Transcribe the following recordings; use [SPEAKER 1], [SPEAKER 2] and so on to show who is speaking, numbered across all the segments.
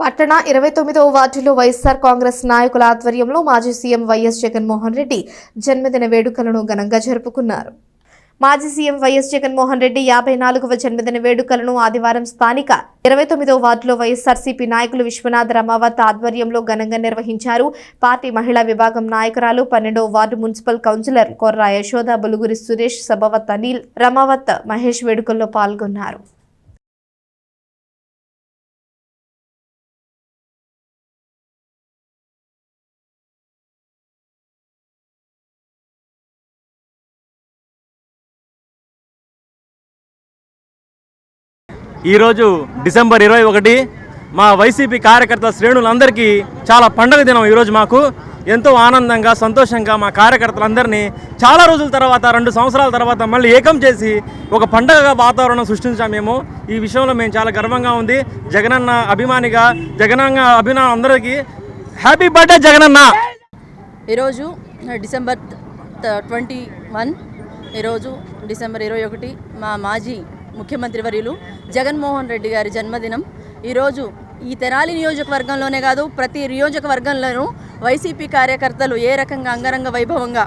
[SPEAKER 1] పట్టణ ఇరవై తొమ్మిదవ వార్డులో వైఎస్ఆర్ కాంగ్రెస్ నాయకుల ఆధ్వర్యంలో మాజీ సీఎం వైఎస్ జగన్మోహన్ రెడ్డి జన్మదిన వేడుకలను ఘనంగా జరుపుకున్నారు. మాజీ సీఎం వైఎస్ జగన్మోహన్ రెడ్డి యాభై నాలుగవ జన్మదిన వేడుకలను ఆదివారం స్థానిక ఇరవై తొమ్మిదవ వార్డులో వైఎస్ఆర్సీపీ నాయకులు విశ్వనాథ్ రమావత్ ఆధ్వర్యంలో ఘనంగా నిర్వహించారు. పార్టీ మహిళా విభాగం నాయకురాలు పన్నెండవ ward municipal councillor Korra Yashoda Buluguri Suresh Sabhavath Anil Ramavath Mahesh వేడుకల్లో పాల్గొన్నారు.
[SPEAKER 2] ఈరోజు డిసెంబర్ ఇరవై ఒకటి మా వైసీపీ కార్యకర్త శ్రేణులందరికీ చాలా పండగ దినం ఈరోజు మాకు. ఎంతో ఆనందంగా సంతోషంగా మా కార్యకర్తలందరినీ చాలా రోజుల తర్వాత రెండు సంవత్సరాల తర్వాత మళ్ళీ ఏకం చేసి ఒక పండగ వాతావరణం సృష్టించాం మేము. ఈ విషయంలో మేము చాలా గర్వంగా ఉంది. జగనన్న అభిమానిగా జగనన్న అభిమానం అందరికీ హ్యాపీ బర్త్డే జగనన్న!
[SPEAKER 3] ఈరోజు డిసెంబర్ ట్వంటీ వన్ ఈరోజు డిసెంబర్ ఇరవై ఒకటి మా మాజీ ముఖ్యమంత్రి వర్యులు జగన్మోహన్ రెడ్డి గారి జన్మదినం. ఈరోజు ఈ తెనాలి నియోజకవర్గంలోనే కాదు ప్రతి నియోజకవర్గంలోనూ వైసీపీ కార్యకర్తలు ఏ రకంగా అంగరంగ వైభవంగా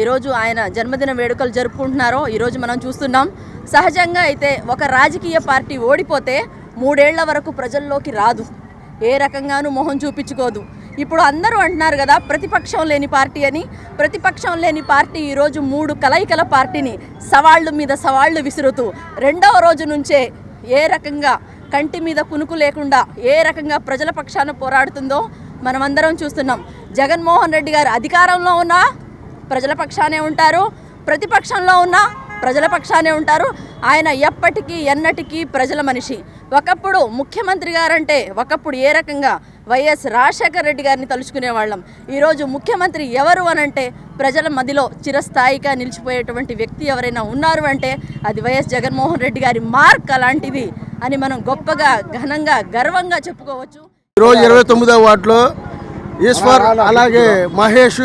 [SPEAKER 3] ఈరోజు ఆయన జన్మదిన వేడుకలు జరుపుకుంటున్నారో ఈరోజు మనం చూస్తున్నాం. సహజంగా అయితే ఒక రాజకీయ పార్టీ ఓడిపోతే మూడేళ్ళ వరకు ప్రజల్లోకి రాదు. ఏ రకంగానూ మొహం చూపించుకోదు. ఇప్పుడు అందరూ అంటున్నారు కదా ప్రతిపక్షం లేని పార్టీ అని. ప్రతిపక్షం లేని పార్టీ ఈరోజు మూడు కలయికల పార్టీని సవాళ్ళు మీద సవాళ్ళు విసురుతూ రెండవ రోజు నుంచే ఏ రకంగా కంటి మీద కునుకు లేకుండా ఏ రకంగా ప్రజల పక్షాన పోరాడుతుందో మనమందరం చూస్తున్నాం. జగన్మోహన్ రెడ్డి గారు అధికారంలో ఉన్నా ప్రజల పక్షానే ఉంటారు. ప్రతిపక్షంలో ఉన్నా ప్రజల పక్షానే ఉంటారు. ఆయన ఎప్పటికీ ఎన్నటికీ ప్రజల మనిషి. ఒకప్పుడు ముఖ్యమంత్రి గారంటే ఒకప్పుడు ఏ రకంగా వైఎస్ రాజశేఖర రెడ్డి గారిని తలుచుకునే వాళ్ళం ఈరోజు ముఖ్యమంత్రి ఎవరు అనంటే ప్రజల మదిలో చిరస్థాయిగా నిలిచిపోయేటువంటి వ్యక్తి ఎవరైనా ఉన్నారు అంటే అది వైఎస్ జగన్మోహన్ రెడ్డి గారి మార్క్ అలాంటిది అని మనం గొప్పగా ఘనంగా గర్వంగా చెప్పుకోవచ్చు.
[SPEAKER 4] ఈరోజు ఇరవై తొమ్మిదో వార్డులో ఈశ్వర్ అలాగే మహేష్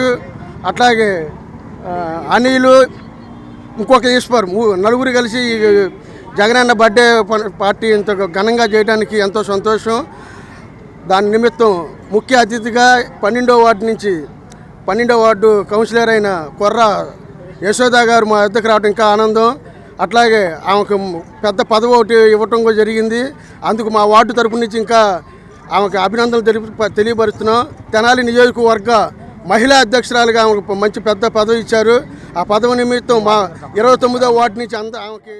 [SPEAKER 4] అట్లాగే అనిలు అనిల్ ఇంకొక ఈశ్వర్ ము- నలుగురు కలిసి జగనన్న బర్త్డే పార్టీ ఇంత ఘనంగా చేయడానికి ఎంతో సంతోషం. దాని నిమిత్తం ముఖ్య అతిథిగా పన్నెండో వార్డు నుంచి పన్నెండో వార్డు కౌన్సిలర్ అయిన కొర్ర యశోద గారు మా వద్దకు రావడం ఇంకా ఆనందం. అట్లాగే ఆమెకు పెద్ద పదవి ఒకటి ఇవ్వటం కూడా జరిగింది. అందుకు మా వార్డు తరపు నుంచి ఇంకా ఆమెకు అభినందనలు తెలిపి తెలియపరుస్తున్నాం. తెనాలి నియోజకవర్గ మహిళా అధ్యక్షురాలుగా ఆమెకు మంచి పెద్ద పదవి ఇచ్చారు. ఆ పదవి నిమిత్తం మా ఇరవై తొమ్మిదో వార్డు నుంచి అంత ఆమెకి